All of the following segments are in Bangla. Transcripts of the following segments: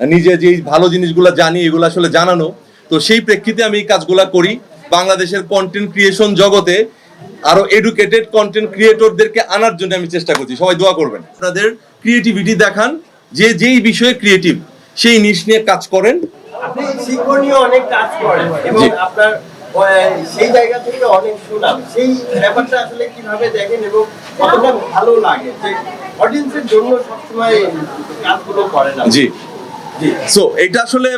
নিজে যেই ভালো জিনিসগুলো জানি এগুলো আসলে জানানো। তো সেই প্রেক্ষিতে আমি এই কাজগুলো করি। বাংলাদেশের কন্টেন্ট ক্রিয়েশন জগতে আরও এডুকেটেড কন্টেন্ট ক্রিয়েটরদেরকে আনার জন্য আমি চেষ্টা করছি। সবাই দোয়া করবেন। আপনাদের ক্রিয়েটিভিটি দেখান। যে যেই বিষয়ে ক্রিয়েটিভ সেই নিশ নিয়ে কাজ করেন। আপনি শিক্ষণীয় অনেক কাজ করেন এবং আপনার সেই জায়গা থেকে অনেক সুনাম। সেই ব্যাপারটা আসলে কীভাবে দেখেন এবং কতটা ভালো লাগে? যে অডিয়েন্সের জন্য সবসময় কাজগুলো করেন জি জি। সো এটা আসলে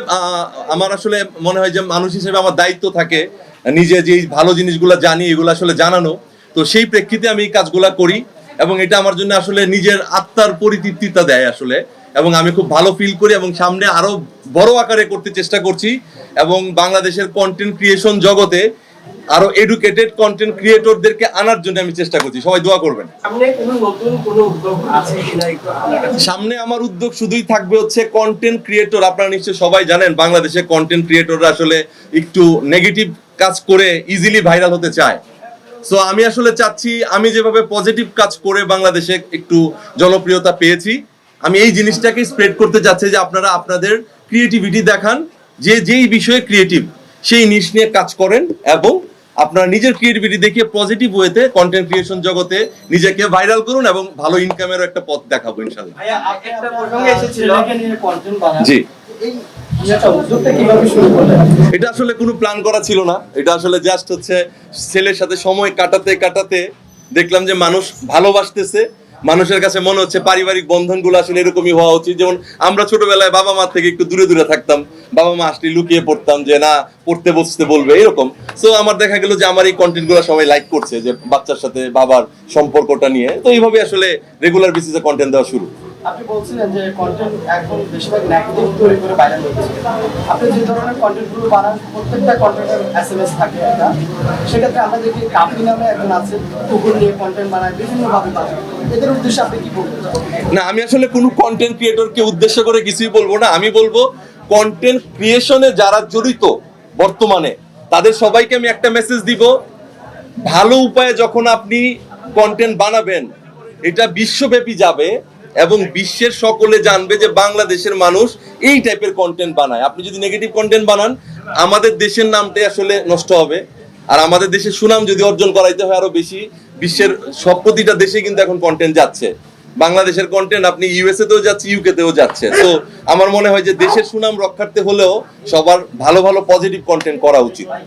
আমার আসলে মনে হয় যে মানুষ হিসেবে আমার দায়িত্ব থাকে। নিজে যেই ভালো জিনিসগুলো জানি, এগুলো আসলে জানানো। তো সেই প্রেক্ষিতে আমি এই কাজগুলো করি এবং এটা আমার জন্য আসলে নিজের আত্মার পরিতৃপ্তিতা দেয় আসলে। এবং আমি খুব ভালো ফিল করি এবং সামনে আরও বড় আকারে করতে চেষ্টা করছি। এবং বাংলাদেশের কন্টেন্ট ক্রিয়েশন জগতে আরও এডুকেটেড কন্টেন্ট ক্রিয়েটরদেরকে আনার জন্য আমি চেষ্টা করছি। সবাই দোয়া করবেন। সামনে আমার উদ্যোগ শুধুই থাকবে হচ্ছে কন্টেন্ট ক্রিয়েটর আপনারা নিশ্চয়ই সবাই জানেন বাংলাদেশে কন্টেন্ট ক্রিয়েটররা আসলে একটু নেগেটিভ কাজ করে ইজিলি ভাইরাল হতে চায়। সো আমি আসলে চাচ্ছি আমি যেভাবে পজিটিভ কাজ করে বাংলাদেশে একটু জনপ্রিয়তা পেয়েছি আমি এই জিনিসটাকে স্প্রেড করতে চাচ্ছি যে আপনারা আপনাদের ক্রিয়েটিভিটি দেখান যে যেই বিষয়ে ক্রিয়েটিভ সেই নিশ নিয়ে কাজ করেন এবং আপনার নিজের ক্রিয়েটিভিটি দেখিয়ে পজিটিভ ওয়েতে কন্টেন্ট ক্রিয়েশন জগতে নিজেকে ভাইরাল করুন এবং ভালো ইনকামেরও একটা পথ দেখাবো বানান। জি এই ইয়েটা উদ্যোগটা কীভাবে শুরু করলেন? এটা আসলে কোনো প্ল্যান করা ছিল না এটা আসলে জাস্ট হচ্ছে ছেলের সাথে সময় কাটাতে কাটাতে দেখলাম যে মানুষ ভালোবাসতেছে মানুষের কাছে মনে হচ্ছে পারিবারিক বন্ধনগুলো আসলে এরকমই হওয়া উচিত। যেমন আমরা ছোটবেলায় বাবা মা থেকে একটু দূরে দূরে থাকতাম। বাবা মা আসলে লুকিয়ে পড়তাম যে, না, পড়তে বসতে বলবে। এরকম। তো আমার দেখা গেল যে, আমার এই কন্টেন্টগুলো সবাই লাইক করছে যে, বাচ্চার সাথে বাবার সম্পর্কটা নিয়ে। তো এইভাবে আসলে রেগুলার বেসিসে কন্টেন্ট দেওয়া শুরু। আপনি বলছিলেন যে কন্টেন্ট এখন বেশিরভাগ নেগেটিভ তৈরি করে হচ্ছে। আপনি যে ধরনের কন্টেন্টগুলো বানান, প্রত্যেকটা কন্টেন্টের এস এম এস থাকে একটা। সেক্ষেত্রে আমরা দেখি কাপি নামে একজন আছে, কুকুর নিয়ে কন্টেন্ট বানায় বিভিন্ন ভাবে বানায় না, আমি আসলে কোনো কন্টেন্ট ক্রিয়েটরকে উদ্দেশ্য করে কিছুই বলব না। আমি বলব কন্টেন্ট ক্রিয়েশনে যারা জড়িত বর্তমানে, তাদের সবাইকে আমি একটা মেসেজ দিব। ভালো উপায়ে যখন আপনি কন্টেন্ট বানাবেন, এটা বিশ্বব্যাপী যাবে। এবং বিশ্বের সকলে জানবে যে বাংলাদেশের মানুষ এই টাইপের কন্টেন্ট বানায়। আপনি যদি নেগেটিভ কন্টেন্ট বানান, আমাদের দেশের নামটাই আসলে নষ্ট হবে। আর আমাদের দেশের সুনাম যদি অর্জন করাইতে হয় আরও বেশি, বিশ্বের সব প্রতিটা দেশে কিন্তু এখন কন্টেন্ট যাচ্ছে। বাংলাদেশের কন্টেন্ট আপনি ইউএসএ তেও যাচ্ছে ইউকে তেও যাচ্ছে। তো আমার মনে হয় যে দেশের সুনাম রক্ষার্থে হলেও সবার ভালো ভালো পজিটিভ কন্টেন্ট করা উচিত।